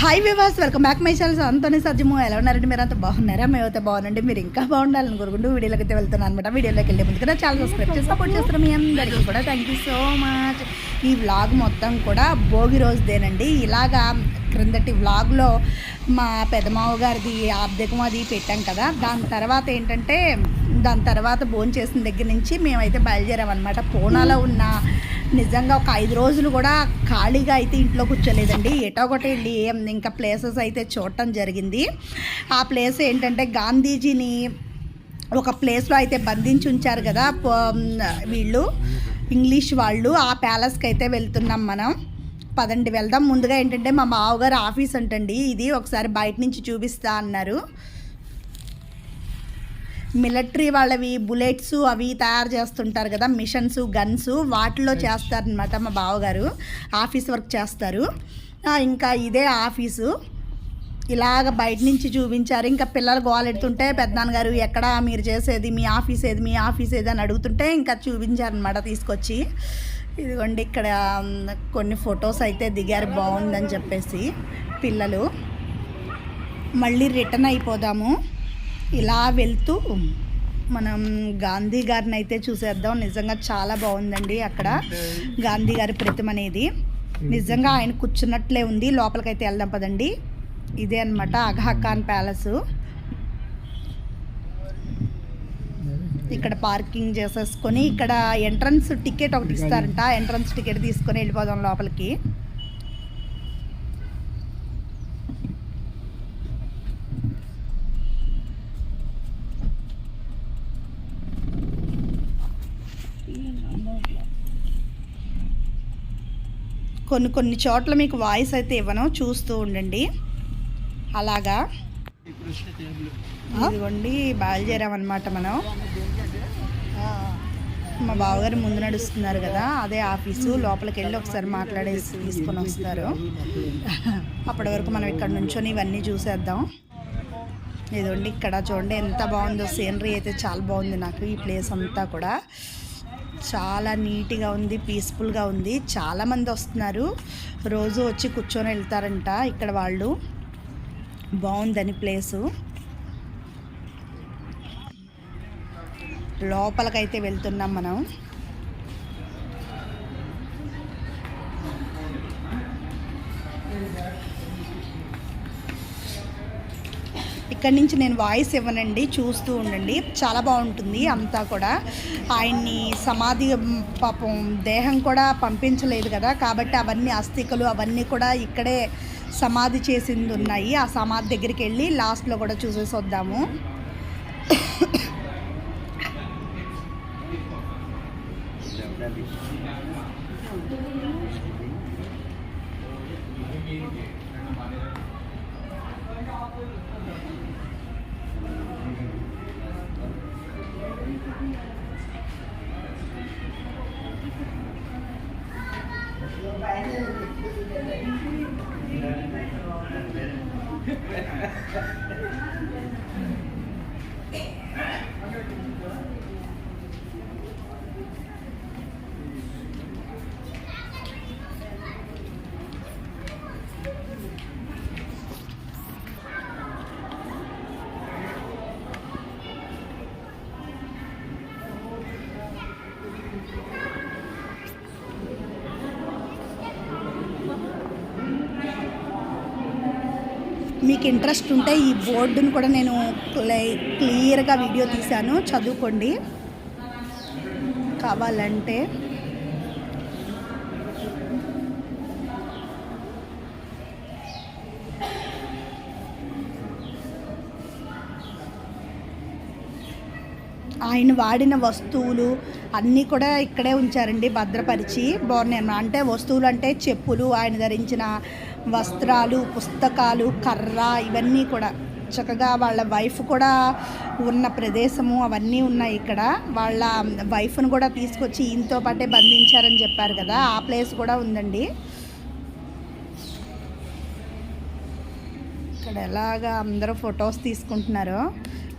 Hi వివాస్ welcome back my channel అంతోని సజ్జము ఎలా ఉన్నారండి? మీరు అంత బాగున్నారా? మేమైతే బాగుండండి మీరు ఇంకా బాగుండాలని కోరుకుంటూ వీడియోలోకి అయితే వెళ్తున్నాను అనమాట వీడియోలోకి వెళ్ళే ముందు కదా చాలా సబ్స్క్రైబ్ చేసి సపోర్ట్ చేస్తారు మీ అందరికీ కూడా థ్యాంక్ యూ సో మచ్ ఈ వ్లాగ్ మొత్తం కూడా భోగి రోజుదేనండి. ఇలాగా క్రిందటి వ్లాగ్లో మా పెదమావ గారిది ఆబ్దకం అది పెట్టాం కదా. దాని తర్వాత ఏంటంటే దాని తర్వాత భోజనం చేసిన దగ్గర నుంచి మేమైతే బయలుదేరామన్నమాట. పూనాలో ఉన్న నిజంగా ఒక ఐదు రోజులు కూడా ఖాళీగా అయితే ఇంట్లో కూర్చోలేదండి. ఎటో ఒకటి వెళ్ళి ఇంకా ప్లేసెస్ అయితే చూడటం జరిగింది. ఆ ప్లేస్ ఏంటంటే గాంధీజీని ఒక ప్లేస్లో అయితే బంధించి ఉంచారు కదా వీళ్ళు ఇంగ్లీష్ వాళ్ళు. ఆ ప్యాలెస్కి అయితే వెళ్తున్నాం మనం. పదండి వెళ్దాం. ముందుగా ఏంటంటే మా మావగారు ఆఫీస్ అంటండి. ఇది ఒకసారి బయట నుంచి చూపిస్తా అన్నారు. మిలిటరీ వాళ్ళవి బుల్లెట్స్ అవి తయారు చేస్తుంటారు కదా మిషన్స్ గన్స్ వాటిలో చేస్తారనమాట మా బావగారు. ఆఫీస్ వర్క్ చేస్తారు. ఇంకా ఇదే ఆఫీసు. ఇలాగ బయట నుంచి చూపించారు. ఇంకా పిల్లలు గోలెడుతుంటే పెద్దనాన్నగారు ఎక్కడ మీరు చేసేది? మీ ఆఫీస్ ఏది? మీ ఆఫీస్ ఏది? అని అడుగుతుంటే ఇంకా చూపించారనమాట తీసుకొచ్చి. ఇదిగోండి ఇక్కడ కొన్ని ఫొటోస్ అయితే దిగారు బాగుందని చెప్పేసి పిల్లలు. మళ్ళీ రిటర్న్ అయిపోదాము. ఇలా వెళ్తూ మనం గాంధీ గారిని అయితే చూసేద్దాం. నిజంగా చాలా బాగుందండి అక్కడ గాంధీ గారి ప్రతిమ అనేది. నిజంగా ఆయన కూర్చున్నట్లే ఉంది. లోపలికైతే వెళ్దాం పదండి. ఇదే అనమాట అఘాఖాన్ ప్యాలెస్. ఇక్కడ పార్కింగ్ చేసేసుకొని ఇక్కడ ఎంట్రన్స్ టికెట్ ఒకటి ఇస్తారంట. ఎంట్రన్స్ టికెట్ తీసుకొని వెళ్ళిపోదాం లోపలికి. కొన్ని కొన్ని చోట్ల మీకు వాయిస్ అయితే ఇవ్వను. చూస్తూ ఉండండి. అలాగా. ఇదిగోండి బయలుదేరామన్నమాట మనం. మా బావగారు ముందు నడుస్తున్నారు కదా అదే ఆఫీసు. లోపలికి వెళ్ళి ఒకసారి మాట్లాడేసి తీసుకొని వస్తారు. అప్పటి వరకు మనం ఇక్కడ నుంచొని ఇవన్నీ చూసేద్దాం. ఇదిగోండి ఇక్కడ చూడండి ఎంత బాగుందో సీనరీ అయితే చాలా బాగుంది నాకు ఈ ప్లేస్ అంతా కూడా. చాలా నీట్గా ఉంది పీస్ఫుల్గా ఉంది. చాలామంది వస్తున్నారు. రోజు వచ్చి కూర్చొని వెళ్తారంట ఇక్కడ వాళ్ళు. బాగుందని ప్లేసు. లోపలికైతే వెళ్తున్నాం మనం. ఇక్కడి నుంచి నేను వాయిస్ ఇవ్వనండి చూస్తూ ఉండండి. చాలా బాగుంటుంది అంతా కూడా. ఆయన్ని సమాధి పాపం దేహం కూడా పంపించలేదు కదా కాబట్టి అవన్నీ అస్థికలు అవన్నీ కూడా ఇక్కడే సమాధి చేసింది ఉన్నాయి. ఆ సమాధి దగ్గరికి వెళ్ళి లాస్ట్లో కూడా చూసేసి వద్దాము మీకు ఇంట్రెస్ట్ ఉంటే ఈ బోర్డును కూడా నేను క్లియర్గా వీడియో తీశాను. చదువుకోండి. కావాలంటే. ఆయన వాడిన వస్తువులు అన్నీ కూడా ఇక్కడే ఉంచారండి భద్రపరిచి. బాగున్నాయి అంటే వస్తువులు అంటే చెప్పులు ఆయన ధరించిన వస్త్రాలు పుస్తకాలు కర్ర ఇవన్నీ కూడా. చక్కగా వాళ్ళ వైఫ్ కూడా ఉన్న ప్రదేశము అవన్నీ ఉన్నాయి ఇక్కడ. వాళ్ళ వైఫ్ను కూడా తీసుకొచ్చి ఈయనతో పాటే బంధించారని చెప్పారు కదా ఆ ప్లేస్ కూడా ఉందండి. ఇక్కడ ఎలాగా అందరూ ఫొటోస్ తీసుకుంటున్నారో.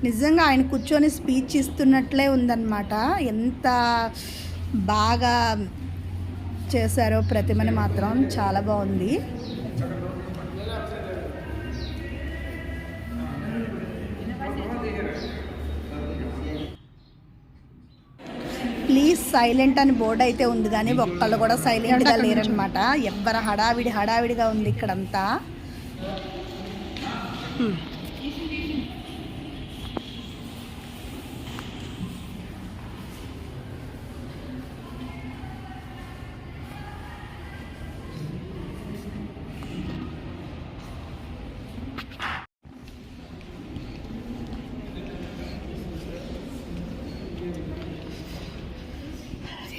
నిజంగా ఆయన కూర్చొని స్పీచ్ ఇస్తున్నట్లే ఉందన్నమాట. ఎంత బాగా చేశారో ప్రతిమని మాత్రం చాలా బాగుంది. సైలెంట్ అని బోర్డు అయితే ఉంది కానీ ఒక్కళ్ళు కూడా సైలెంట్గా లేరనమాట ఎవ్వరు హడావిడి హడావిడిగా ఉంది ఇక్కడంతా.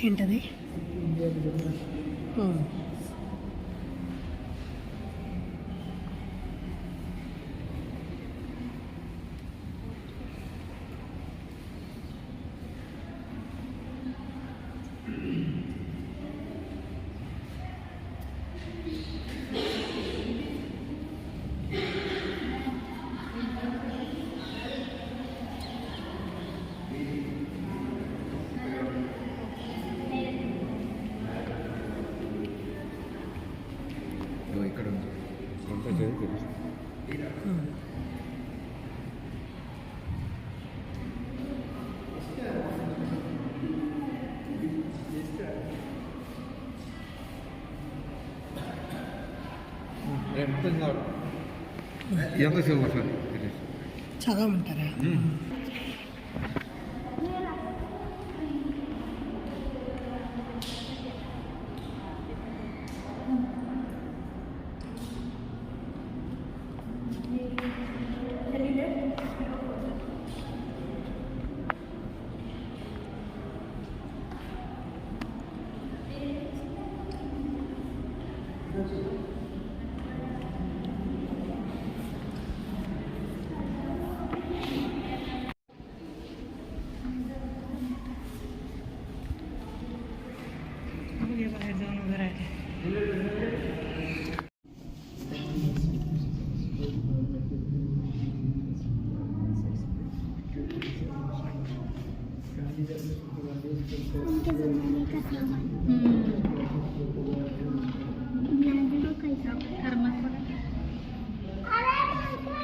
ఏంటది ఎంత ఎంతసేపు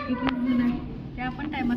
त्या पण टायमात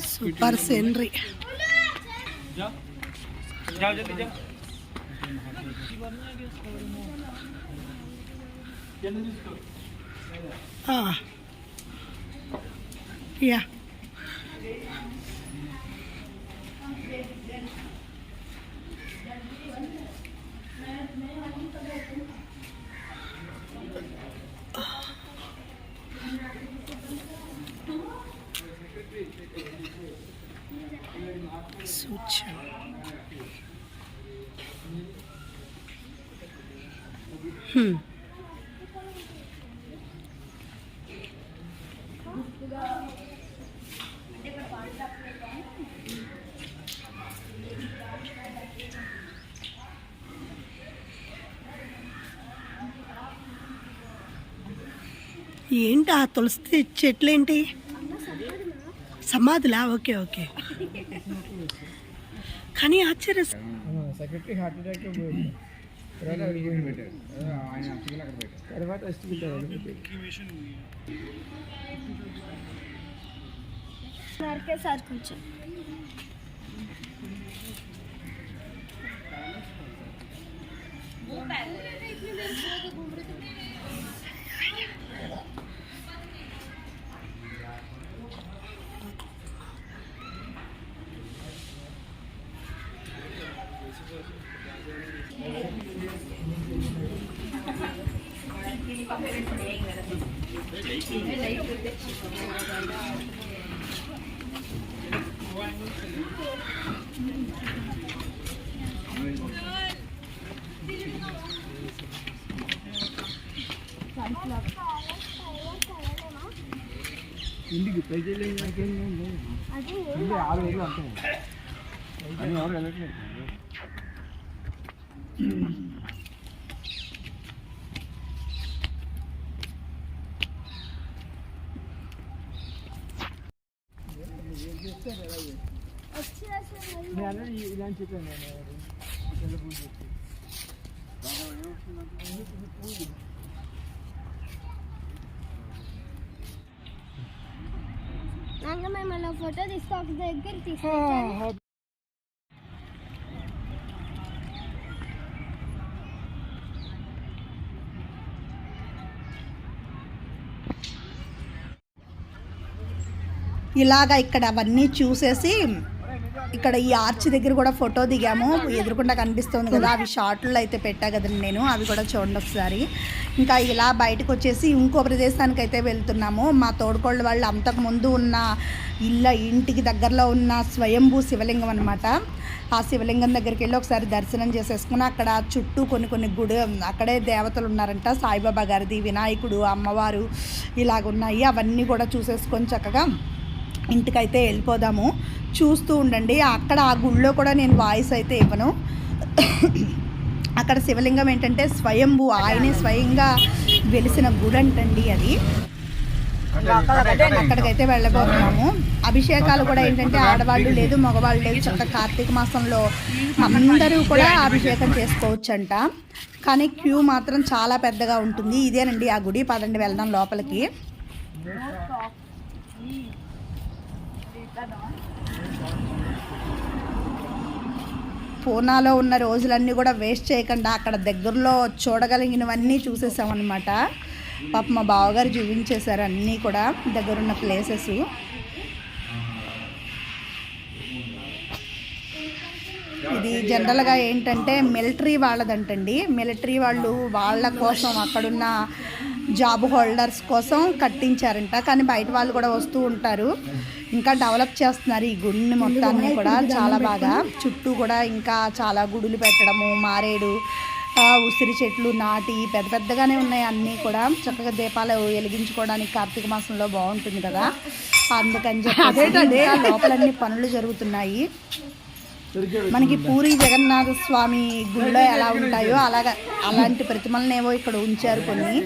Super scenery. Ah. Yeah. సూచన. ఏంటి ఆ తులసి చెట్లు ఏంటి సమాధులా? Okay okay. కానీ ఆశ్చర్య సెక్రటరీ హార్ట్ అటాక్ తర్వాత ఆయన అతికిలు అక్కడ పెట్టారు తర్వాత వస్తుంది నరికే సార్ కొంచెం ఇంటికి ప్రజలు నాకేం అది ఆరు వేలు అంటాం అని ఎవరు వెళ్ళట్లేదు వచ్చిన అసలు నేను అన్నది ఇలా అని చెప్పాను నేను. మేము అలా ఫోటో తీస్తే ఒక దగ్గర తీసుకొచ్చాను ఇలాగ ఇక్కడ అవన్నీ చూసేసి ఇక్కడ ఈ ఆర్చ్ దగ్గర కూడా ఫోటో దిగాము. ఎదురుకుండా కనిపిస్తుంది కదా అవి షార్ట్లో అయితే పెట్టా కదండి నేను అవి కూడా చూడండి ఒకసారి. ఇంకా ఇలా బయటకు వచ్చేసి ఇంకో ప్రదేశానికి అయితే వెళ్తున్నాము. మా తోడుకోళ్ళ వాళ్ళు అంతకు ముందు ఉన్న ఇళ్ళ ఇంటికి దగ్గరలో ఉన్న స్వయంభూ శివలింగం అనమాట ఆ శివలింగం దగ్గరికి వెళ్ళి ఒకసారి దర్శనం చేసేసుకుని అక్కడ చుట్టూ కొన్ని కొన్ని గుడి అక్కడే దేవతలు ఉన్నారంట. సాయిబాబా గారిది వినాయకుడు అమ్మవారు ఇలాగున్నాయి. అవన్నీ కూడా చూసేసుకొని చక్కగా ఇంటికైతే వెళ్ళిపోదాము. చూస్తూ ఉండండి. అక్కడ ఆ గుళ్ళో కూడా నేను వాయిస్ అయితే ఇవ్వను. అక్కడ శివలింగం ఏంటంటే స్వయంభూ ఆయనే స్వయంగా వెలిసిన గుడి అంటండి అది. అక్కడికైతే వెళ్ళబోతున్నాము. అభిషేకాలు కూడా ఏంటంటే ఆడవాళ్ళు లేదు మగవాళ్ళు లేదు. చక్కగా కార్తీక మాసంలో అందరూ కూడా అభిషేకం చేసుకోవచ్చంట. కానీ క్యూ మాత్రం చాలా పెద్దగా ఉంటుంది. ఇదేనండి ఆ గుడి. పదండి వెళ్దాం లోపలికి. పూనాలో ఉన్న రోజులన్నీ కూడా వేస్ట్ చేయకుండా అక్కడ దగ్గరలో చూడగలిగినవన్నీ చూసేసామన్నమాట. పాప మా బావగారు చూపించేశారు అన్నీ కూడా దగ్గరున్న ప్లేసెస్ ఇది జనరల్గా ఏంటంటే మిలిటరీ వాళ్ళదంటండి. మిలిటరీ వాళ్ళు వాళ్ళ కోసం అక్కడున్న జాబ్ హోల్డర్స్ కోసం కట్టించారంట. కానీ బయట వాళ్ళు కూడా వస్తూ ఉంటారు. ఇంకా డెవలప్ చేస్తున్నారు ఈ గుడిని మొత్తాన్ని కూడా చాలా బాగా. చుట్టూ కూడా ఇంకా చాలా గుడులు పెట్టడము మారేడు ఉసిరి చెట్లు నాటి పెద్ద పెద్దగానే ఉన్నాయి అన్నీ కూడా. చక్కగా దీపాలు వెలిగించుకోవడానికి కార్తీక మాసంలో బాగుంటుంది కదా. అందుకని చెప్పి లోపలన్నీ పనులు జరుగుతున్నాయి. మనకి పూరి జగన్నాథ స్వామి గుడిలో ఎలా ఉంటాయో అలాగా అలాంటి ప్రతిమలనేవో ఇక్కడ ఉంచారు కొన్ని.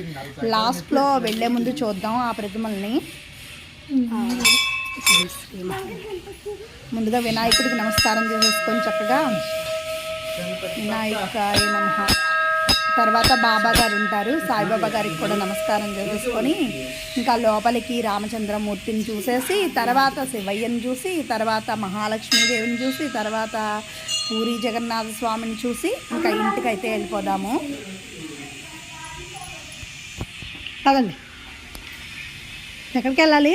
లాస్ట్లో వెళ్ళే ముందు చూద్దాం ఆ ప్రతిమల్ని. ముందుగా వినాయకుడికి నమస్కారం చేసేసుకొని చక్కగా వినాయకాయ నమ. తర్వాత బాబా గారు ఉంటారు. సాయిబాబా గారికి కూడా నమస్కారం చేసేసుకొని ఇంకా లోపలికి రామచంద్రమూర్తిని చూసేసి తర్వాత శివయ్యని చూసి తర్వాత మహాలక్ష్మీదేవిని చూసి తర్వాత పూరి జగన్నాథ స్వామిని చూసి ఇంకా ఇంటికైతే వెళ్ళిపోదాము. పదండి. ఎక్కడికి వెళ్ళాలి?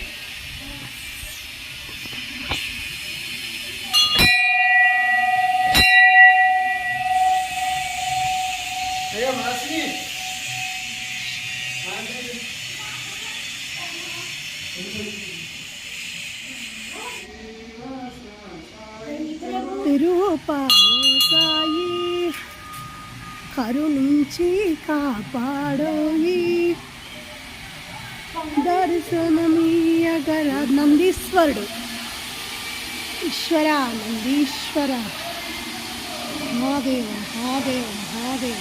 కాపాడోయి. దర్శనమీయగల నందీశ్వరుడు. ఈశ్వర నందీశ్వర. మహాదేవ మహాదేవ మహాదేవ.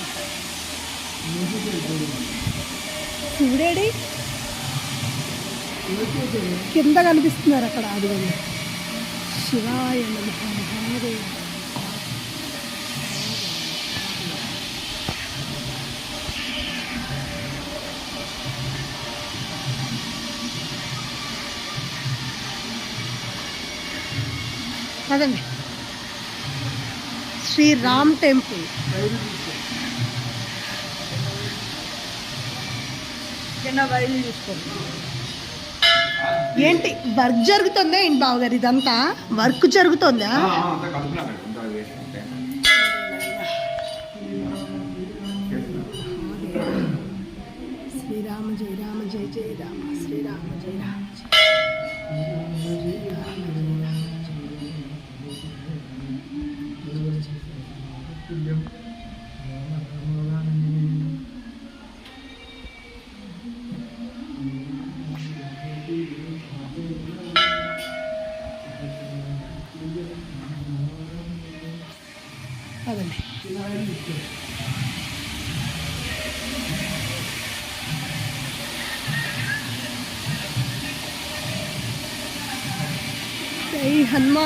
శివుడేడి కింద కనిపిస్తున్నారు అక్కడ అది శివాయ మహాదేవ. అదండి శ్రీరామ్ టెంపుల్. ఏంటి వర్క్ జరుగుతుందా ఏంటి బావగారు? ఇదంతా వర్క్ జరుగుతుందా. శ్రీరామ జయ రామ జయ జయ రామ శ్రీరామ జయ రామ అదండి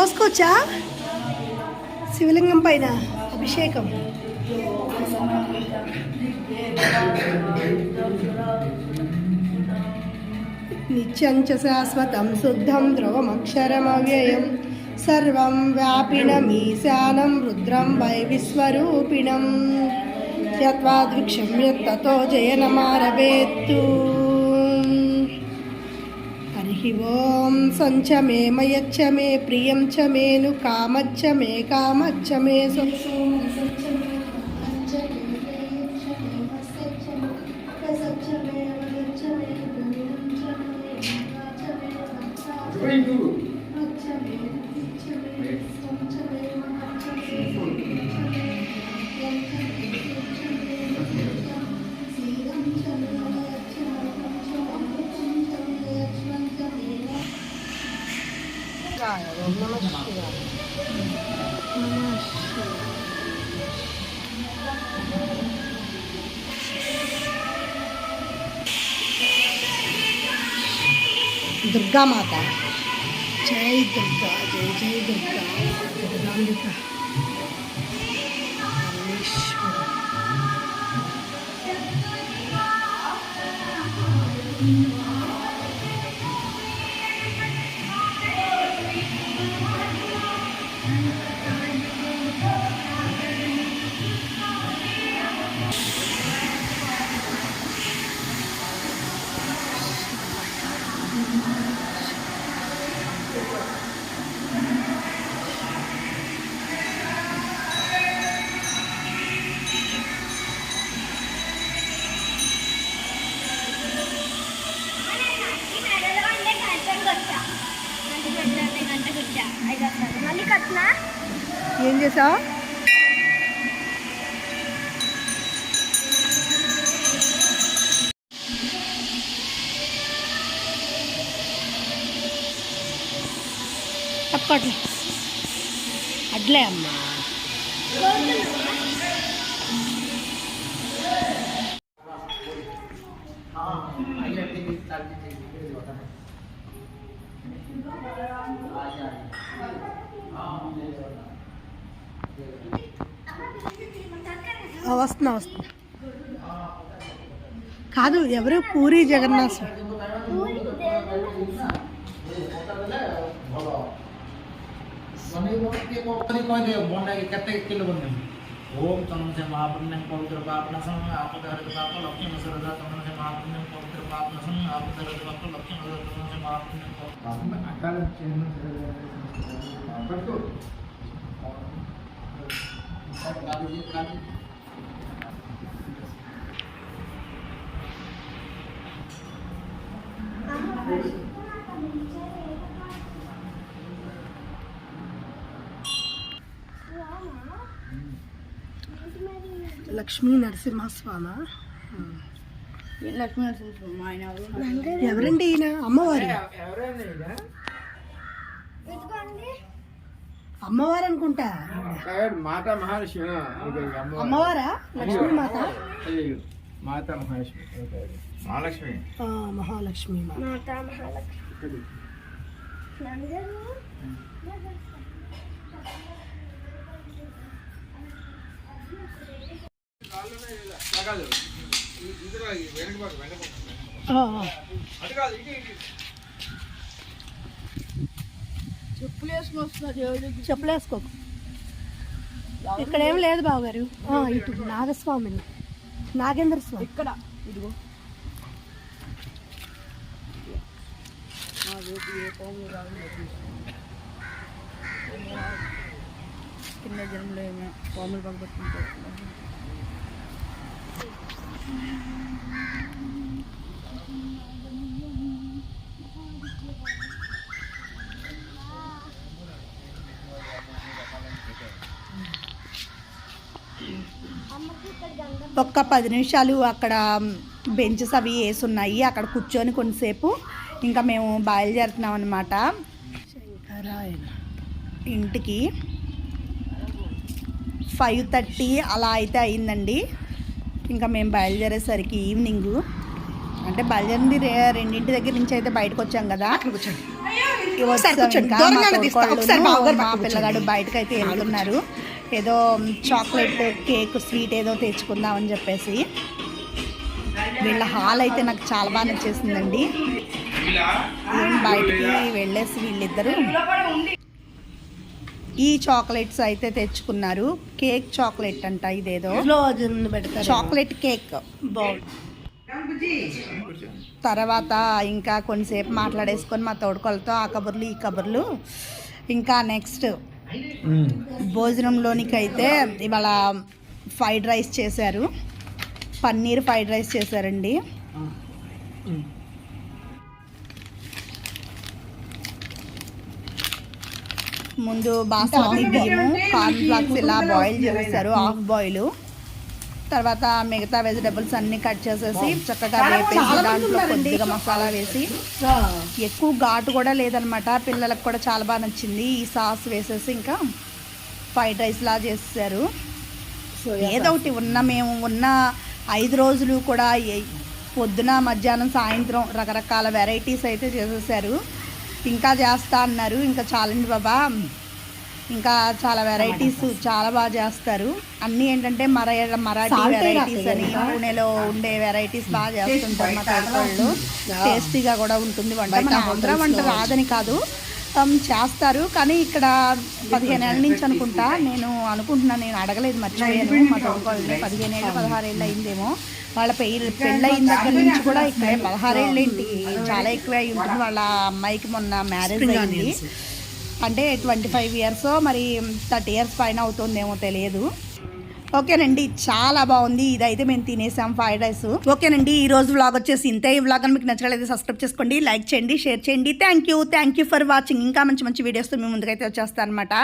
జై పోసుకోవచ్చా శివలింగం పైన అభిషేకం. నిత్యం చ శాశ్వతం శుద్ధం ధ్రువమక్షరమవ్యయం సర్వం వ్యాపినమీశానం రుద్రం వై విశ్వరూపిణం. యత్వాద్విక్షం యత్తతో జయనమారవేత్తు. హరి సంచ మే మయచ్చ మే ప్రియం చ మేను కామచ్చ మే కామచ్చ మే సోమ दुर्गा माता। जय दुर्गा जय जय दुर्गा। दुर्गा दुर्गा परमेश्वर। ఏం చేసావు? తప్పట్లే అడ్లే అమ్మా. ఆ, వస్తున్నా వస్తున్నా కాదు ఎవరు పూరి జగన్నాథ్ స్వామి. ओम तमन से महापुण्य पवित्र पापनसम आपदारदपाप लक्ष्यम सरदा तमन से महापुण्य पवित्र पापनसम आपदारदपाप लक्ष्यम सरदा तमन से महापुण्य पाप में अकाल चिन्ह पर तो सब बता दीजिए बता दीजिए Thank you. లక్ష్మీ నరసింహస్వామి. లక్ష్మీ నరసింహస్వామి? ఆయన ఎవరు? ఎవరండి ఈయన? అమ్మవారు. అమ్మవారు అనుకుంటా. మాత మహాలక్ష్మి. అమ్మవారా. లక్ష్మీ మాత? మాత మహాలక్ష్మి. మాతా. మహాలక్ష్మి నందరు ఆ, ఆ. చెప్పులు. చెప్పులేసుకోకు. ఇక్కడ ఏం లేదు బావగారు. ఇటు నాగస్వామిని. నాగేంద్ర స్వామి. ఇక్కడ ఇదిగో. కింద జన్మలో ఏమో పాములు పగబట్టుకుంటారు ఒక్క పది నిమిషాలు అక్కడ బెంచెస్ అవి వేసి ఉన్నాయి అక్కడ కూర్చొని కొంతసేపు ఇంకా మేము బయలుదేరుతున్నాం అనమాట ఇంటికి ఫైవ్ థర్టీ అలా అయితే అయిందండి. ఇంకా మేము బయలుదేరేసరికి ఈవినింగ్ అంటే బయలుదేరింది రే- రెండింటి దగ్గర నుంచి అయితే బయటకు వచ్చాం కదా. మా పిల్లగాడు బయటకు అయితే వెళ్తున్నారు. ఏదో చాక్లెట్ కేక్ స్వీట్ ఏదో తెచ్చుకుందామని చెప్పేసి. వీళ్ళ హాల్ అయితే నాకు చాలా బాగా నచ్చేసిందండి. బయటికి వెళ్ళేసి వీళ్ళిద్దరు ఈ చాక్లెట్స్ అయితే తెచ్చుకున్నారు. కేక్ చాక్లెట్ అంట ఇదేదో. Chocolate cake. తర్వాత ఇంకా కొంతసేపు మాట్లాడేసుకొని మా తోడుకోలతో ఆ కబుర్లు ఈ కబుర్లు. ఇంకా నెక్స్ట్ భోజనంలోనికి అయితే ఇవాళ ఫ్రైడ్ రైస్ చేశారు. పన్నీర్ ఫ్రైడ్ రైస్ చేశారండి. ముందు బాస్మతి బియ్యము కార్న్ ఫ్లాక్స్ ఇలా బాయిల్ చేసేసారు హాఫ్ బాయిల్ తర్వాత మిగతా వెజిటబుల్స్ అన్ని కట్ చేసేసి చక్కగా వేపేసి దాంట్లో కొద్దిగా మసాలా వేసి. ఎక్కువ ఘాటు కూడా లేదనమాట. పిల్లలకు కూడా చాలా బాగా నచ్చింది. ఈ సాస్ వేసేసి ఇంకా ఫ్రైడ్ రైస్ లా చేసేసారు. ఏదో ఒకటి ఉన్న మేము ఉన్న ఐదు రోజులు కూడా పొద్దున మధ్యాహ్నం సాయంత్రం రకరకాల వెరైటీస్ అయితే చేసేసారు. ఇంకా చేస్తా అన్నారు. ఇంకా చాలండి బాబా. ఇంకా చాలా వెరైటీస్ చాలా బాగా చేస్తారు. అన్నీ ఏంటంటే మర మరాఠీ వెరైటీస్ అని పూణేలో ఉండే వెరైటీస్ బాగా చేస్తుంటారు మా తోటకోళ్ళు టేస్టీగా కూడా ఉంటుంది వంట. మన ఆంధ్ర వంట రాదని కాదు. Um, చేస్తారు. కానీ ఇక్కడ పదిహేను ఏళ్ళ నుంచి అనుకుంటా నేను అనుకుంటున్నాను నేను అడగలేదు మర్చిపోయాను. మా తోటకోళ్ళని పదిహేను ఏళ్ళు పదహారు ఏళ్ళు అయిందేమో. వాళ్ళ పెళ్ళి పెళ్ళయిన దగ్గర నుంచి కూడా ఇక్కడ పదహారేళ్ళు ఏంటి చాలా ఎక్కువ అయి ఉంటుంది. వాళ్ళ అమ్మాయికి మొన్న మ్యారేజ్ అయింది. అంటే ట్వంటీ ఫైవ్ ఇయర్స్ మరి థర్టీ ఇయర్స్ పైన అవుతుందేమో తెలియదు. ఓకేనండి చాలా బాగుంది. ఇదైతే మేము తినేసాం ఫ్రైడ్ రైస్. ఓకేనండి ఈ రోజు వ్లాగ్ వచ్చేసి ఇంతే. ఈ వ్లాగ్ మీకు నచ్చలేదు సబ్స్క్రైబ్ చేసుకోండి లైక్ చేయండి షేర్ చేయండి. Thank you thank you for watching ఇంకా మంచి మంచి వీడియోస్తో మేము ముందుకైతే వచ్చేస్తాను అనమాట